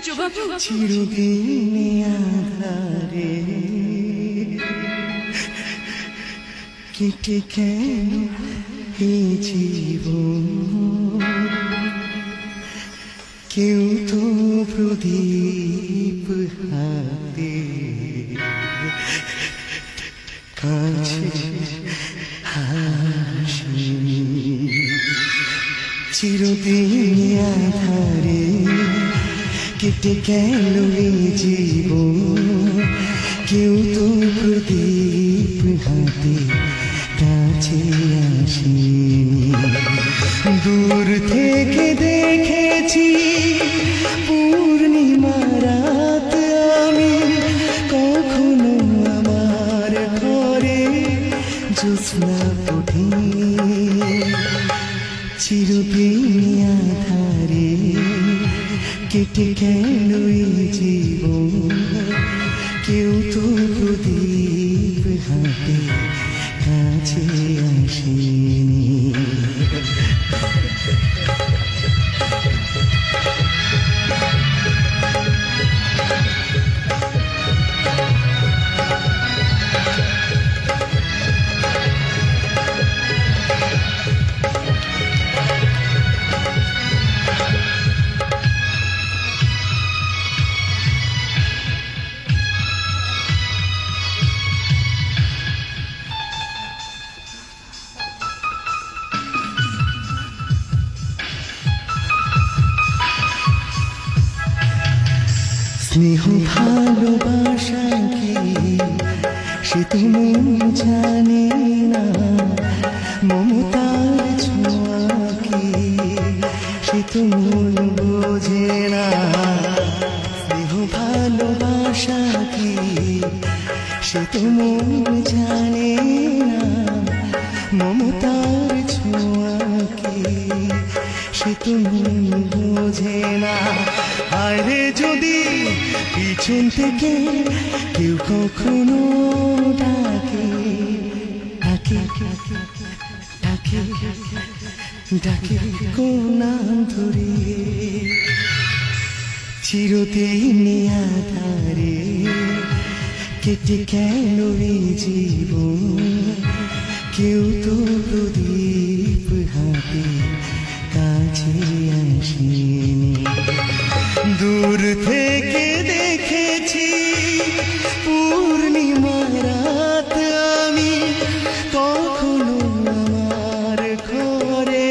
সূর্য বাবু চিরদিন আধারে। কেটে কেন এই জীবন? কেউ তো প্রদীপ হাতে কাছে চিরদিন আধারে। কেটে গেল জীব কেউ তো প্রদীপ হাতে কাছে আসেনি। দূর থেকে দেখেছি ঘরে জ্যোৎস্না কেটে গেল জীব কেউ তো প্রদীপ হাতে কাছে আসেনি। স্নেহ ভালোবাসা কি? সে তো মন জানে না। মমতার ছোঁয়া কি? সে তো মন বোঝে না। স্নেহ ভালোবাসা কি? সে তো মন জানে না। মমতার সে তুমি বোঝে না। আরে যদি পিছন থেকে কেউ কখনো ডাকে ডাকে ডাকে ডাকে কোন নাম ধরে চিরদিন আধারে কেটে কেন জীবন? দূর থেকে দেখেছি পূর্ণিমা রাত আমি কখনো আমার ঘরে।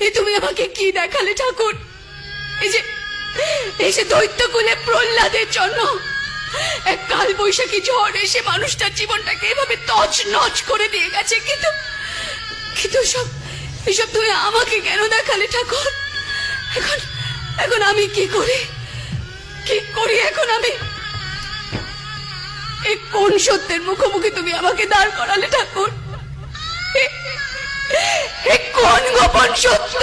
এ তুমি আমাকে কি দেখালে, ঠাকুর? এই যে এই যে দৈত্য কুলে প্রহ্লাদের জন্য এক কাল বৈশাখী ঝড় এসে মানুষটার জীবনটাকে এভাবে তছ নচ করে দিয়ে গেছে, কিন্তু কিন্তু সব, এসব তুমি আমাকে কেন দেখালে, ঠাকুর? এখন এখন আমি কি করি? কি করি এখন আমি? এই কোন সত্যের মুখোমুখি তুমি আমাকে দাঁড় করালে, ঠাকুর? এ- এ কোন গোপন সত্য